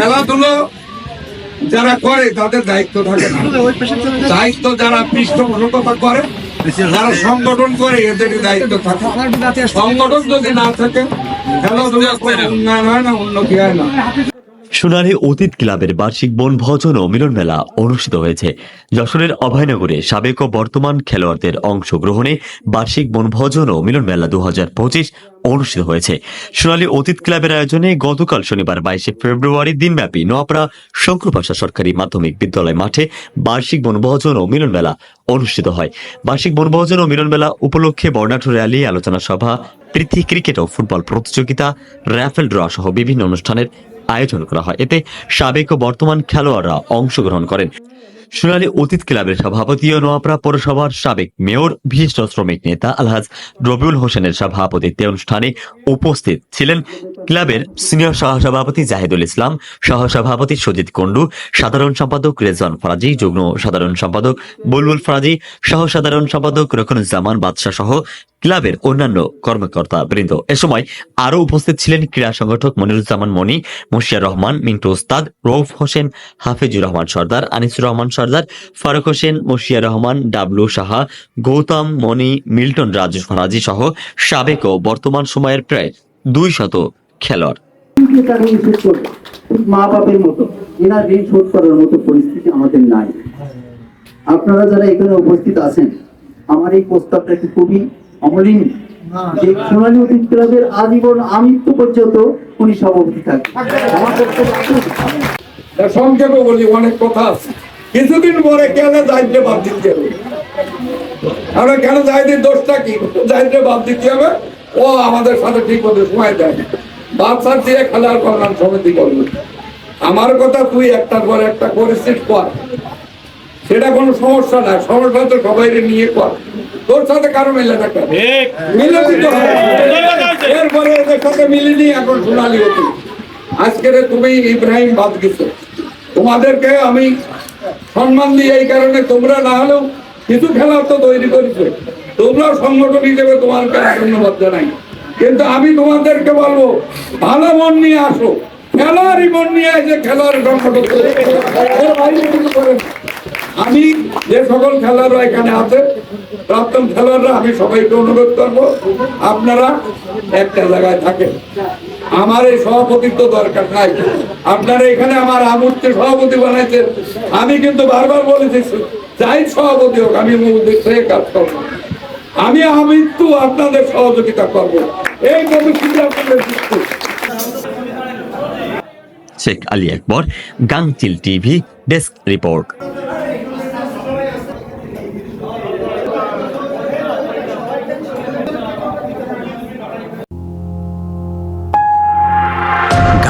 খেলাধুলো যারা করে, তাদের দায়িত্ব থাকে না। দায়িত্ব যারা পৃষ্ঠপোষকতা করে, যারা সংগঠন করে, এদেরই দায়িত্ব থাকে। সংগঠন যদি না থাকে, খেলাধুলা উন্নয়ন হয় না, উন্নতি হয় না। সোনালী অতীত ক্লাবের বার্ষিক বনভোজন ও মিলন মেলা অনুষ্ঠিত হয়েছে। যশোরের অভয়নগরে সাবেক ও বর্তমান খেলোয়াড়দের অংশগ্রহণে বার্ষিক বনভোজন ও মিলন মেলা দু হাজার পঁচিশ অনুষ্ঠিত হয়েছে। সোনালী অতীত ক্লাবের আয়োজনে গতকাল শনিবার বাইশে ফেব্রুয়ারি দিনব্যাপী নোয়াপাড়া শঙ্করপাশা সরকারি মাধ্যমিক বিদ্যালয় মাঠে বার্ষিক বনভোজন ও মিলন মেলা অনুষ্ঠিত হয়। বার্ষিক বনভোজন ও মিলন মেলা উপলক্ষে বর্ণাঢ্য র্যালি, আলোচনা সভা, প্রীতি ক্রিকেট ও ফুটবল প্রতিযোগিতা, র্যাফেল ড্র সহ বিভিন্ন অনুষ্ঠানের আয়োজন করা হয়। এতে সাবেক ও বর্তমান খেলোয়াড়রা অংশগ্রহণ করেন। সোনালী অতীত ক্লাবের সভাপতি ও নোয়াপাড়া পৌরসভার সাবেক মেয়র, বিশিষ্ট শ্রমিক নেতা আলহাজ রবিউল হোসেনের সভাপতিত্বে অনুষ্ঠানে উপস্থিত ছিলেন ক্লাবের সিনিয়র সহসভাপতি জাহিদুল ইসলাম, সহসভাপতি সজিত কুন্ডু সাধারণ সম্পাদক রেজওয়ান ফরাজি, যুগ্ম সাধারণ সম্পাদক বুলবুল ফরাজি সহ সাধারণ সম্পাদক রকনুজ্জামান বাদশাহ সহ ক্লাবের অন্যান্য কর্মকর্তা বৃন্দ। এ সময় আরও উপস্থিত ছিলেন ক্রীড়া সংগঠক মনিরুজ্জামান মনি মুশিয়া রহমান, মিন্টু ওস্তাদ, রৌফ হোসেন, হাফিজুর রহমান সর্দার, আনিসুর রহমান সর্দার, ফারুক হোসেন মুশিয়া রহমান, ডাবলু সাহা, গৌতম মনি মিল্টন রাজু ফরাজি সহ সাবেক ও বর্তমান সময়ের প্রায় দুই শত খেলোয়াড়। মা বাপের মতো, এনার ঋণ শোধ করার মতো পরিস্থিতি আমাদের নাই। আপনারা যারা এখানে উপস্থিত আছেন, আমার এই প্রস্তাবটা খুবই অমলিন যে সোনালী অতীত ক্লাবের আজীবন আমৃত্যু পর্যন্ত উনি সভাপতি থাকবেন। সংক্ষেপে বলি অনেক কথা আছে। কিছুদিন পরে কেন দায়িত্ব বাদ দিতে হবে আমরা কেন জাহিদের দোষটা কি? জাহিদে বাদ দিতে হবে? ও আমাদের সাথে ঠিক মতো সময় দেয় সার দিয়ে খেলার কল্যাণ সমিতি করবে আমার কথা তুই একটার পর একটা করেছিস কর। সেটা কোনো সমস্যা না সমস্যা তো সবাই নিয়ে কর। তোর সাথে কারও মিলে কেন? মিলে দিতে হবে এরপরে এদের সাথে মিলিনি এখন সোনালি হতো আজকের তুমি ইব্রাহিম বাদ গেছো। তোমাদেরকে আমি সম্মান দিই এই কারণে তোমরা না হলেও কিছু খেলার তো তৈরি করেছ। তোমরা সংগঠন হিসেবে তোমাকে ধন্যবাদ জানাই। কিন্তু আমি তোমাদেরকে বলব ভালো মন নিয়ে আসো। খেলোয়াড়ই মন নিয়ে এসে খেলোয়াড় সংগঠন করো। আমি যে সকল খেলোয়াড়রা এখানে আছে, প্রাক্তন খেলোয়াড়রা, আমি সবাইকে অনুরোধ করব, আপনারা একটা জায়গায় থাকেন। আমার এই সভাপতিত্ব দরকার নাই। আপনারা এখানে আমার আমূর্তি সভাপতি বানাইছেন। আমি কিন্তু বারবার বলেছি, যাই সভাপতি হোক, আমি উদ্দেশ্যে কাজ করব। আমি আমৃত্যু আপনাদের সহযোগিতা করব। এই কমিটিতে আপনাদের Sheikh Ali Akbar Gangchil TV, desk report.